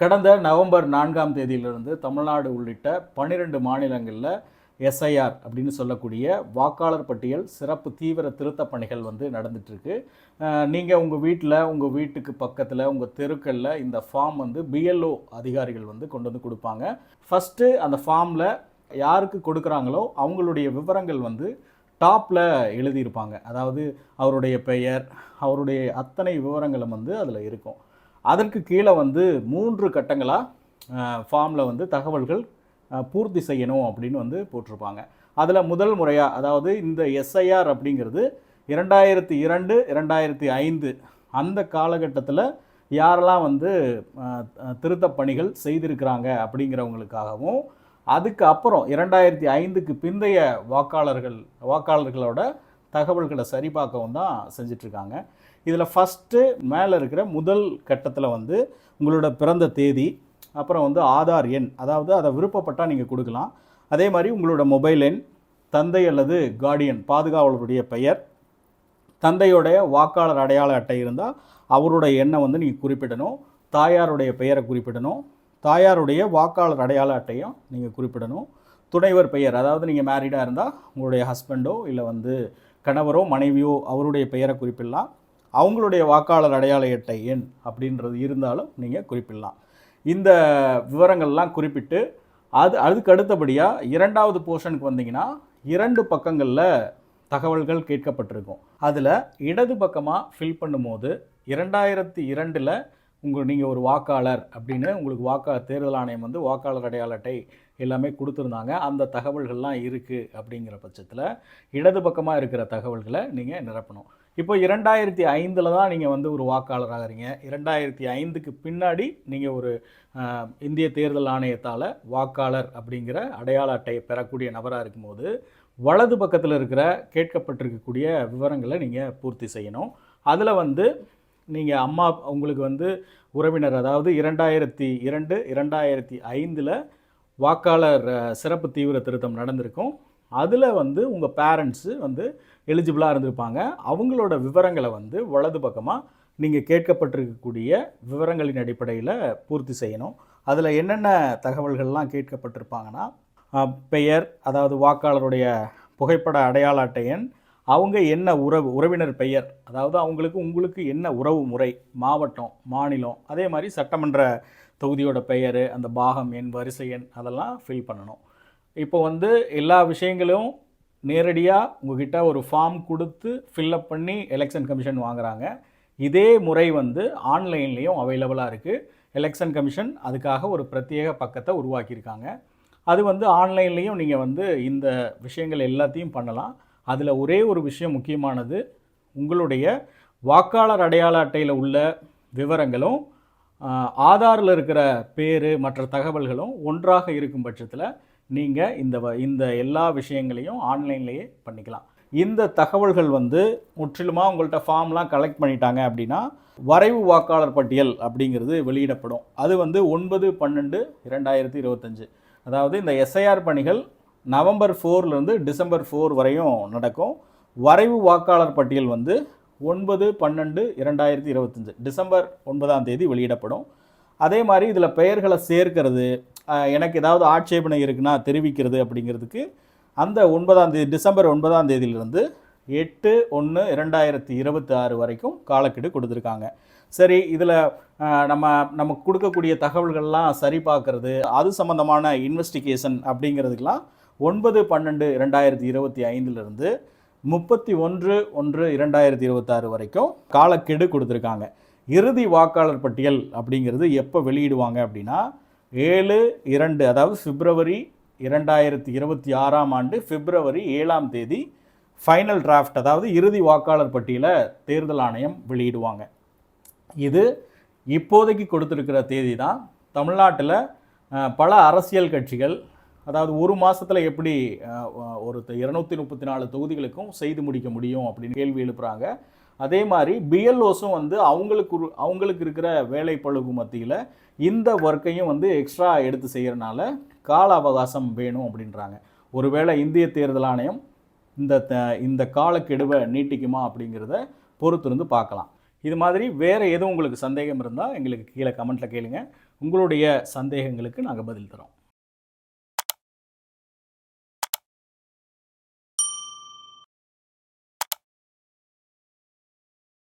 கடந்த நவம்பர் நான்காம் தேதியிலிருந்து தமிழ்நாடு உள்ளிட்ட பன்னிரெண்டு மாநிலங்களில் எஸ்ஐஆர் அப்படின்னு சொல்லக்கூடிய வாக்காளர் பட்டியல் சிறப்பு தீவிர திருத்தப் பணிகள் வந்து நடந்துட்டுருக்கு. நீங்கள் உங்கள் வீட்டில் உங்கள் வீட்டுக்கு பக்கத்தில் உங்கள் தெருக்களில் இந்த ஃபார்ம் வந்து பிஎல்ஓ அதிகாரிகள் வந்து கொண்டு வந்து கொடுப்பாங்க. ஃபஸ்ட்டு அந்த ஃபார்மில் யாருக்கு கொடுக்குறாங்களோ அவங்களுடைய விவரங்கள் வந்து டாப்பில் எழுதியிருப்பாங்க. அதாவது அவருடைய பெயர் அவருடைய அத்தனை விவரங்களும் வந்து அதில் இருக்கும். அதற்கு கீழே வந்து மூன்று கட்டங்களாக ஃபார்மில் வந்து தகவல்கள் பூர்த்தி செய்யணும் அப்படின்னு வந்து போட்டிருப்பாங்க. அதில் முதல் முறையாக அதாவது இந்த எஸ்ஐஆர் அப்படிங்கிறது இரண்டாயிரத்தி இரண்டு இரண்டாயிரத்தி ஐந்து அந்த காலகட்டத்தில் யாரெல்லாம் வந்து திருத்தப் பணிகள் செய்திருக்கிறாங்க அப்படிங்கிறவங்களுக்காகவும் அதுக்கு அப்புறம் இரண்டாயிரத்தி ஐந்துக்கு பிந்தைய வாக்காளர்கள் வாக்காளர்களோட தகவல்களை சரிபார்க்கவும் தான் செஞ்சிட்ருக்காங்க. இதில் ஃபஸ்ட்டு மேலே இருக்கிற முதல் கட்டத்தில் வந்து உங்களோட பிறந்த தேதி அப்புறம் வந்து ஆதார் எண் அதாவது அதை விருப்பப்பட்டால் நீங்கள் கொடுக்கலாம். அதே மாதிரி உங்களோட மொபைல் எண் தந்தை அல்லது கார்டியன் பாதுகாவலருடைய பெயர் தந்தையோடைய வாக்காளர் அடையாள அட்டை இருந்தால் அவருடைய எண்ணை வந்து நீங்கள் குறிப்பிடணும். தாயாருடைய பெயரை குறிப்பிடணும். தாயாருடைய வாக்காளர் அடையாள அட்டையும் நீங்கள் குறிப்பிடணும். துணைவர் பெயர் அதாவது நீங்கள் மேரிடாக இருந்தால் உங்களுடைய ஹஸ்பண்டோ இல்லை வந்து கணவரோ மனைவியோ அவருடைய பெயரை குறிப்பிடலாம். அவங்களுடைய வாக்காளர் அடையாள அட்டை எண் அப்படின்றது இருந்தாலும் நீங்கள் குறிப்பிடலாம். இந்த விவரங்கள்லாம் குறிப்பிட்டு அது அதுக்கு அடுத்தபடியாக இரண்டாவது போர்ஷனுக்கு வந்தீங்கன்னா இரண்டு பக்கங்களில் தகவல்கள் கேட்கப்பட்டிருக்கும். அதில் இடது பக்கமாக ஃபில் பண்ணும்போது இரண்டாயிரத்தி இரண்டில் உங்கள் நீங்கள் ஒரு வாக்காளர் அப்படின்னு உங்களுக்கு வாக்கா தேர்தல் ஆணையம் வந்து வாக்காளர் அடையாள அட்டை எல்லாமே கொடுத்துருந்தாங்க. அந்த தகவல்கள்லாம் இருக்குது அப்படிங்கிற பட்சத்தில் இடது பக்கமாக இருக்கிற தகவல்களை நீங்கள் நிரப்பணும். இப்போ இரண்டாயிரத்தி ஐந்தில் தான் நீங்கள் வந்து ஒரு வாக்காளர் ஆகிறீங்க இரண்டாயிரத்தி ஐந்துக்கு பின்னாடி நீங்கள் ஒரு இந்திய தேர்தல் ஆணையத்தால் வாக்காளர் அப்படிங்கிற அடையாள அட்டையை பெறக்கூடிய நபராக இருக்கும்போது வலது பக்கத்தில் இருக்கிற கேட்கப்பட்டிருக்கக்கூடிய விவரங்களை நீங்கள் பூர்த்தி செய்யணும். அதில் வந்து நீங்கள் அம்மா உங்களுக்கு வந்து உறவினர் அதாவது இரண்டாயிரத்தி இரண்டு இரண்டாயிரத்தி ஐந்தில் வாக்காளர் சிறப்பு தீவிர திருத்தம் நடந்திருக்கும். அதில் வந்து உங்கள் பேரண்ட்ஸு வந்து எலிஜிபிளாக இருந்திருப்பாங்க. அவங்களோட விவரங்களை வந்து வலது பக்கமாக நீங்கள் கேட்கப்பட்டிருக்கக்கூடிய விவரங்களின் அடிப்படையில் பூர்த்தி செய்யணும். அதில் என்னென்ன தகவல்கள்லாம் கேட்கப்பட்டிருப்பாங்கன்னா பெயர் அதாவது வாக்காளருடைய புகைப்பட அடையாள அட்டை எண் அவங்க என்ன உறவு உறவினர் பெயர் அதாவது அவங்களுக்கு உங்களுக்கு என்ன உறவு முறை மாவட்டம் மாநிலம் அதே மாதிரி சட்டமன்ற தொகுதியோட பெயர் அந்த பாகம் எண் வரிசை எண் அதெல்லாம் ஃபில் பண்ணணும். இப்போ வந்து எல்லா விஷயங்களும் நேரடியாக உங்ககிட்ட ஒரு ஃபார்ம் கொடுத்து ஃபில்லப் பண்ணி எலெக்ஷன் கமிஷன் வாங்குறாங்க. இதே முறை வந்து ஆன்லைன்லேயும் அவைலபிளாக இருக்குது எலெக்ஷன் கமிஷன் அதுக்காக ஒரு பிரத்யேக பக்கத்தை உருவாக்கியிருக்காங்க. அது வந்து ஆன்லைன்லேயும் நீங்கள் வந்து இந்த விஷயங்கள் எல்லாத்தையும் பண்ணலாம். அதில் ஒரே ஒரு விஷயம் முக்கியமானது உங்களுடைய வாக்காளர் அடையாள அட்டையில் உள்ள விவரங்களும் ஆதாரில் இருக்கிற பேர் மற்ற தகவல்களும் ஒன்றாக இருக்கும் பட்சத்தில் நீங்கள் இந்த வ- இந்த எல்லா விஷயங்களையும் ஆன்லைன்லேயே பண்ணிக்கலாம். இந்த தகவல்கள் வந்து முற்றிலுமாக உங்கள்கிட்ட ஃபார்ம்லாம் கலெக்ட் பண்ணிட்டாங்க அப்படின்னா வரைவு வாக்காளர் பட்டியல் அப்படிங்கிறது வெளியிடப்படும். அது வந்து ஒன்பது பன்னெண்டு இரண்டாயிரத்தி இருபத்தஞ்சு. அதாவது இந்த எஸ்ஐஆர் பணிகள் நவம்பர் ஃபோர்லேருந்து டிசம்பர் ஃபோர் வரையும் நடக்கும். வரைவு வாக்காளர் பட்டியல் வந்து ஒன்பது பன்னெண்டு இரண்டாயிரத்தி இருபத்தஞ்சு. டிசம்பர் ஒன்பதாம் தேதி வெளியிடப்படும். அதே மாதிரி இதில் பெயர்களை சேர்க்கிறது எனக்கு ஏதாவது ஆட்சேபனை இருக்குன்னா தெரிவிக்கிறது அப்படிங்கிறதுக்கு அந்த ஒன்பதாம் தேதி டிசம்பர் ஒன்பதாம் தேதியிலிருந்து எட்டு ஒன்று இரண்டாயிரத்தி இருபத்தி ஆறு வரைக்கும் காலக்கெடு கொடுத்துருக்காங்க. சரி இதில் நம்ம நமக்கு கொடுக்கக்கூடிய தகவல்கள்லாம் சரி பார்க்குறது அது சம்மந்தமான இன்வெஸ்டிகேஷன் அப்படிங்கிறதுக்கெலாம் ஒன்பது பன்னெண்டு இரண்டாயிரத்தி இருபத்தி ஐந்துலேருந்து முப்பத்தி ஒன்று ஒன்று இரண்டாயிரத்தி இருபத்தாறு வரைக்கும் காலக்கெடு கொடுத்துருக்காங்க. இறுதி வாக்காளர் பட்டியல் அப்படிங்கிறது எப்போ வெளியிடுவாங்க அப்படின்னா ஏழு இரண்டு அதாவது பிப்ரவரி இரண்டாயிரத்தி இருபத்தி ஆறாம் ஆண்டு பிப்ரவரி ஏழாம் தேதி ஃபைனல் டிராஃப்ட் அதாவது இறுதி வாக்காளர் பட்டியலை தேர்தல் ஆணையம் வெளியிடுவாங்க. இது இப்போதைக்கு கொடுத்துருக்கிற தேதி தான் தமிழ்நாட்டில் பல அரசியல் கட்சிகள் அதாவது ஒரு மாதத்தில் எப்படி ஒரு இரநூத்தி முப்பத்தி நாலு தொகுதிகளுக்கும் செய்து முடிக்க முடியும் அப்படின்னு கேள்வி எழுப்புறாங்க. அதே மாதிரி பிஎல்ஓஸும் வந்து அவங்களுக்கு அவங்களுக்கு இருக்கிற வேலை பழுகு மத்தியில் இந்த ஒர்க்கையும் வந்து எக்ஸ்ட்ரா எடுத்து செய்கிறனால கால அவகாசம் வேணும் அப்படின்றாங்க. ஒருவேளை இந்திய தேர்தல் ஆணையம் இந்த த- இந்த காலக்கெடுவை நீட்டிக்குமா அப்படிங்கிறத பொறுத்திருந்து பார்க்கலாம். இது மாதிரி வேறு எதுவும் உங்களுக்கு சந்தேகம் இருந்தால் எங்களுக்கு கீழே கமெண்ட்டில் கேளுங்க. உங்களுடைய சந்தேகங்களுக்கு நாங்கள் பதில் தரோம்.